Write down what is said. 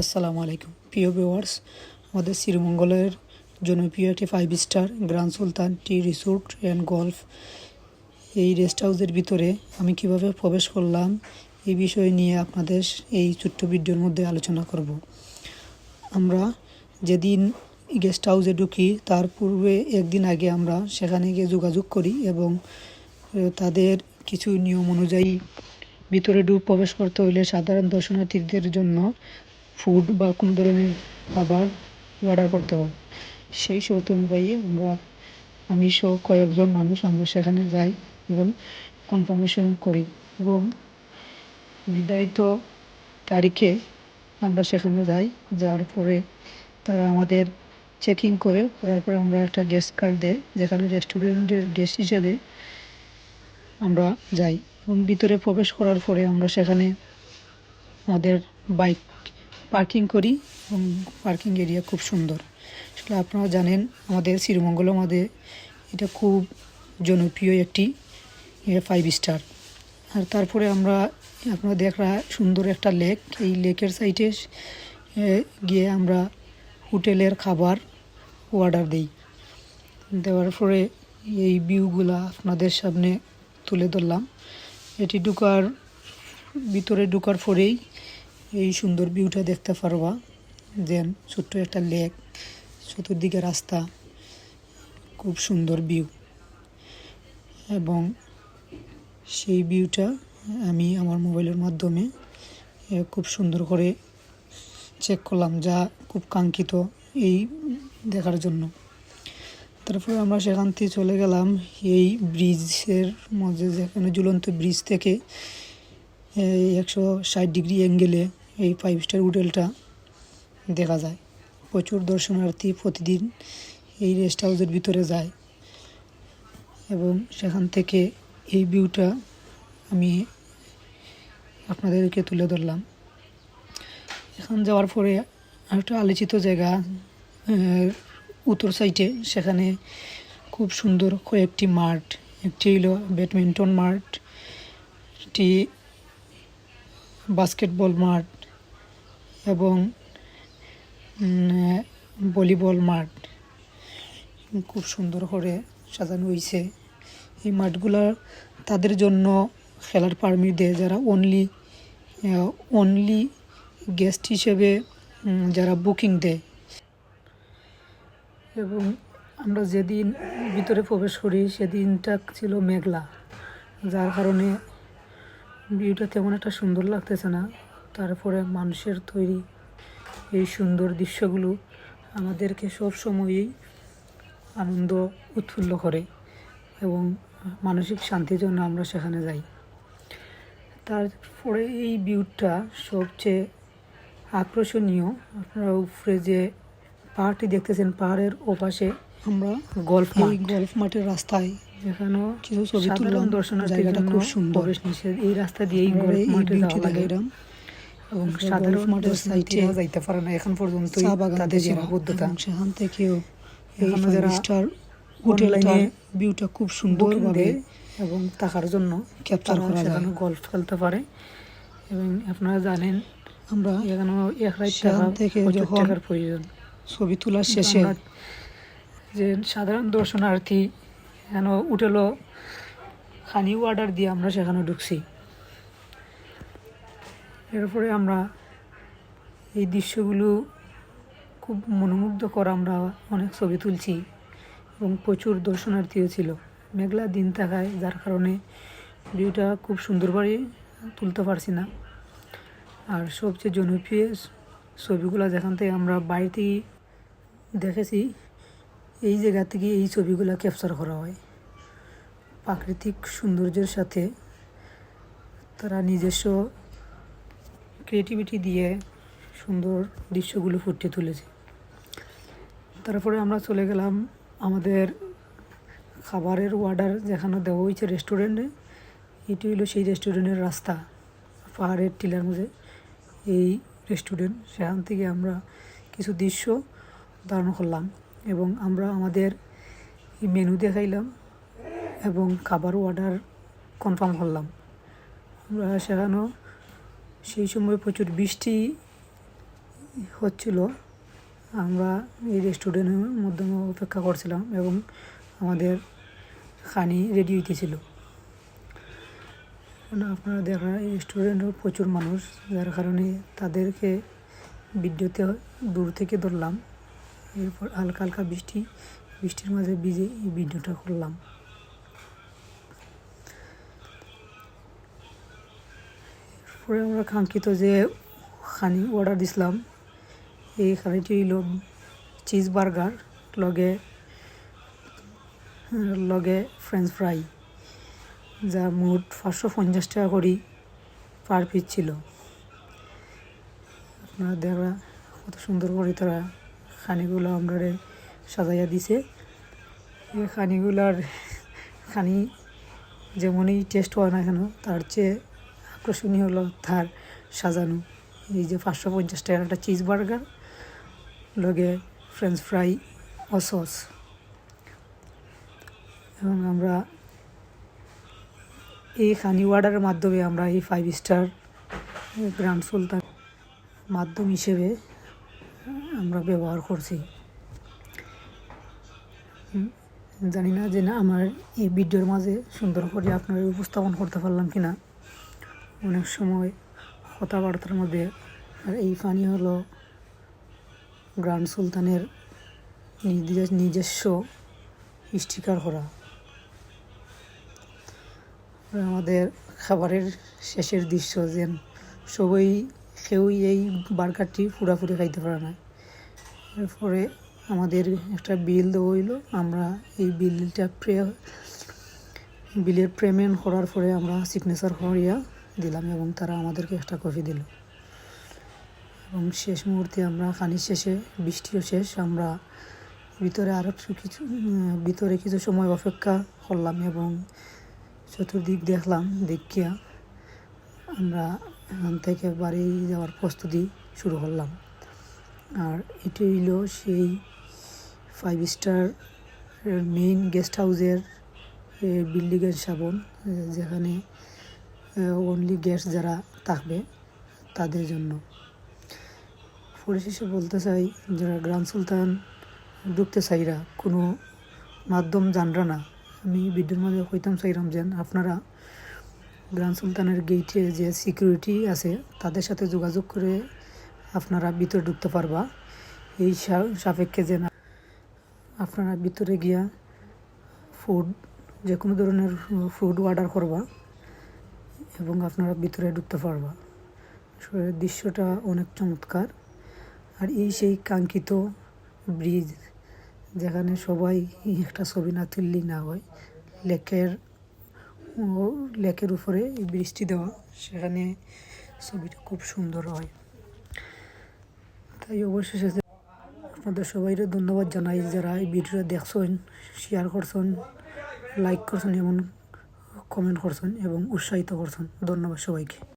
আসসালামু আলাইকুম। প্রিয় ভিউয়ার্স, আমাদের শ্রীমঙ্গলের জনপ্রিয় একটি five star grand Sultan tea resort and golf এই রেস্ট হাউসের ভিতরে আমি কীভাবে প্রবেশ করলাম এই বিষয় নিয়ে আপনাদের এই ছোট্ট ভিডিওর মধ্যে আলোচনা করব। আমরা যেদিন গেস্ট হাউসে ঢুকি, তার পূর্বে একদিন আগে আমরা সেখানে গিয়ে যোগাযোগ করি এবং তাদের কিছু নিয়ম অনুযায়ী ভিতরে ডুব প্রবেশ করতে হইলে সাধারণ দর্শনার্থীদের জন্য ফুড বা কোনো ধরনের খাবার অর্ডার করতে হবে। সেই শর্ত অনুযায়ী আমরা, আমি সহ কয়েকজন মানুষ আমরা সেখানে যাই এবং কনফার্মেশন করি এবং নির্ধারিত তারিখে আমরা সেখানে যাই। যাওয়ার পরে তারা আমাদের চেকিং করে, করার পরে আমরা একটা গেস্ট কার্ড দেয়, যেখানে রেস্টুরেন্টের গেস্ট হিসেবে আমরা যাই। এবং ভিতরে প্রবেশ করার পরে আমরা সেখানে আমাদের বাইক পার্কিং করি এবং পার্কিং এরিয়া খুব সুন্দর। আসলে আপনারা জানেন, আমাদের শ্রীমঙ্গলের আমাদের এটা খুব জনপ্রিয় একটি ফাইভ স্টার আর তারপরে আমরা আপনারা দেখরা সুন্দর একটা লেক এই লেকের সাইডে গিয়ে আমরা হোটেলের খাবার অর্ডার দিই। দেওয়ার পরে এই ভিউগুলা আপনাদের সামনে তুলে ধরলাম। এটি ঢুকার ভিতরে ঢুকার পরেই এই সুন্দর ভিউটা দেখতে পারবা। দেন ছোট্ট একটা লেক চতুর্দিকে রাস্তা, খুব সুন্দর ভিউ এবং সেই ভিউটা আমি আমার মোবাইলের মাধ্যমে খুব সুন্দর করে চেক করলাম, যা খুব কাঙ্ক্ষিত এই দেখার জন্য। তারপরে আমরা সেখান থেকে চলে গেলাম, এই ব্রিজের মধ্যে যেখানে ঝুলন্ত ব্রিজ থেকে একশো ষাট ডিগ্রি অ্যাঙ্গেলে এই ফাইভ স্টার হোটেলটা দেখা যায়। প্রচুর দর্শনার্থী প্রতিদিন এই রেস্ট হাউসের ভিতরে যায়। এবং সেখান থেকে এই ভিউটা আমি আপনাদেরকে তুলে ধরলাম। এখান যাওয়ার পরে একটা আলোচিত জায়গা উত্তর সাইডে সেখানে খুব সুন্দর কয়েকটি মাঠ, একটি হলো ব্যাডমিন্টন মাঠ, একটি বাস্কেটবল মাঠ এবং ভলিবল মাঠ খুব সুন্দর করে সাজানো হয়েছে এই মাঠগুলা তাদের জন্য খেলার পারমিট দেয় যারা অনলি অনলি গেস্ট হিসেবে যারা বুকিং দেয়। এবং আমরা যেদিন ভিতরে প্রবেশ করি সেদিনটা ছিল মেঘলা, যার কারণে ভিউটা তেমন একটা সুন্দর লাগতেছে না। তারপরে মানুষের তৈরি এই সুন্দর দৃশ্যগুলো আমাদেরকে সব সময়ই আনন্দ উৎফুল্ল করে এবং মানসিক শান্তির জন্য আমরা সেখানে যাই। তারপরে এই ভিউটা সবচেয়ে আকর্ষণীয়। আপনারা উপরে যে পাহাড়টি দেখতেছেন পাহাড়ের ওপাশে আমরা গল্ফ এই গল্ফ মাঠের রাস্তায় যেখানেও কিছু ছবি তুললাম। জায়গাটা খুব সুন্দর। এই রাস্তা দিয়েই গল্ফ মাঠে যাওয়া লাগে। এবং সাধারণ সাইডে যাইতে পারে না এখন পর্যন্ত তাদের সীমাবদ্ধতা সেখান থেকেও এখানে স্টার হোটেলটার ভিউটা খুব সুন্দরভাবে এবং থাকার জন্য ক্যাপচার করা যায়। গল্ফ খেলতে পারে। এবং আপনারা জানেন আমরা এখানে এক রাত থেকে টাকার প্রয়োজন। ছবি তোলার শেষে যে সাধারণ দর্শনার্থী এখানে উঠেলো খানি অর্ডার দিয়ে আমরা সেখানে ঢুকছি। এরপরে আমরা এই দৃশ্যগুলো খুব মনোমুগ্ধকর আমরা অনেক ছবি তুলছি এবং প্রচুর দর্শনার্থীও ছিল। মেঘলা দিন থাকায়, যার কারণে ভিউটা খুব সুন্দরভাবে তুলতে পারছি না। আর সবচেয়ে জনপ্রিয় ছবিগুলো যেখান থেকে আমরা বাড়িতেই দেখেছি, এই জায়গা থেকে এই ছবিগুলো ক্যাপচার করা হয়। প্রাকৃতিক সৌন্দর্যের সাথে তারা নিজস্ব ক্রিয়েটিভিটি দিয়ে সুন্দর দৃশ্যগুলো ফুটিয়ে তুলেছে। তারপরে আমরা চলে গেলাম আমাদের খাবারের অর্ডার যেখানে দেওয়া হয়েছে রেস্টুরেন্টে এটি হলো সেই রেস্টুরেন্টের রাস্তা, পাহাড়ের টিলার মধ্যে। এই রেস্টুরেন্ট সেখান থেকে আমরা কিছু দৃশ্য ধারণ করলাম এবং আমরা আমাদের মেনু দেখাইলাম এবং খাবারও অর্ডার কনফার্ম করলাম। আমরা সেখানেও সেই সময় প্রচুর বৃষ্টি হচ্ছিল। আমরা এই রেস্টুরেন্টের মধ্যে অপেক্ষা করছিলাম এবং আমাদের খানি রেডি হইতেছিল। আপনারা দেখা এই রেস্টুরেন্টও প্রচুর মানুষ, যার কারণে তাদেরকে বিদ্যুতে দূর থেকে ধরলাম। এরপর হালকা হালকা বৃষ্টি, বৃষ্টির মাঝে ভিজে এই ভিডিওটা করলাম। পরে আমরা কাঙ্ক্ষিত যে খানি অর্ডার দিছিলাম। এই খানিটি হইল চিজ বার্গার লগে লগে ফ্রেঞ্চ ফ্রাই যা মোট পাঁচশো পঞ্চাশ টাকা করি পার পিস ছিল। আপনারা দেখা কত সুন্দর করে তারা খানিগুলো আমরা সাজাইয়া দিছে। এই খানিগুলার খানি যেমনই টেস্ট হয় না কেন তার চেয়ে আকর্ষণীয় হলো তার সাজানো। এই যে পাঁচশো পঞ্চাশ টাকার একটা চিজ বার্গার লগে ফ্রেঞ্চ ফ্রাই ও সস এবং আমরা এই খানি অর্ডারের মাধ্যমে আমরা এই ফাইভ স্টার গ্র্যান্ড সুলতান মাধ্যম হিসেবে আমরা ব্যবহার করছি। জানি না যে না আমার এই ভিডিওর মাঝে সুন্দর করে আপনারা উপস্থাপন করতে পারলাম কি না অনেক সময় কথাবার্তার মধ্যে। আর এই পানি হলো গ্র্যান্ড সুলতানের নিজস্ব স্টিকার করা আমাদের খাবারের শেষের দৃশ্য যেন সবাই কেউই এই বার্গারটি পুরাপুরি খাইতে পারে না। এরপরে আমাদের একটা বিল দেওয়া হইল। আমরা এই বিলটা প্রে বিলের পেমেন্ট করার পরে আমরা সিগনেচার করিয়া দিলাম এবং তারা আমাদেরকে একটা কফি দিল। এবং শেষ মুহূর্তে আমরা খানির শেষে, বৃষ্টিও শেষ, আমরা ভিতরে আরও কিছু ভিতরে কিছু সময় অপেক্ষা করলাম এবং চতুর্দিক দেখলাম, দেখিয়া আমরা এখান থেকে বাড়ি যাওয়ার প্রস্তুতি শুরু করলাম। আর এটি হইল সেই ফাইভ স্টার মেইন গেস্ট হাউসের বিল্ডিংয়ের সাবন যেখানে অনলি গেস্ট যারা থাকবে তাদের জন্য। পরিশেষে বলতে চাই, যারা গ্রান্ড সুলতান, ঢুকতে চাইরা কোনো মাধ্যম জানরা না, আমি ভিডিওর মাঝে কইতাম চাইরাম যেন আপনারা গ্রান্ড সুলতানের গেইটে যে সিকিউরিটি আছে, তাদের সাথে যোগাযোগ করে আপনারা ভিতরে ঢুকতে পারবা। এই সাপেক্ষে যেন আপনারা ভিতরে গিয়া ফুড যে কোনো ধরনের ফুড অর্ডার করবা। এবং আপনারা ভিতরে ঢুকতে পারবা। আসলে দৃশ্যটা অনেক চমৎকার। আর এই সেই কাঙ্ক্ষিত ব্রিজ, যেখানে সবাই একটা ছবি না তুললেই না হয়, লেকের লেকের উপরে এই বৃষ্টি দেওয়া, সেখানে ছবিটা খুব সুন্দর হয়। তাই অবশেষে আপনাদের সবাইকে ধন্যবাদ জানাই, যারা এই ভিডিওটা দেখছেন শেয়ার করছেন লাইক করছেন, এবং কমেন্ট করছেন এবং উৎসাহিত করছেন। ধন্যবাদ সবাইকে।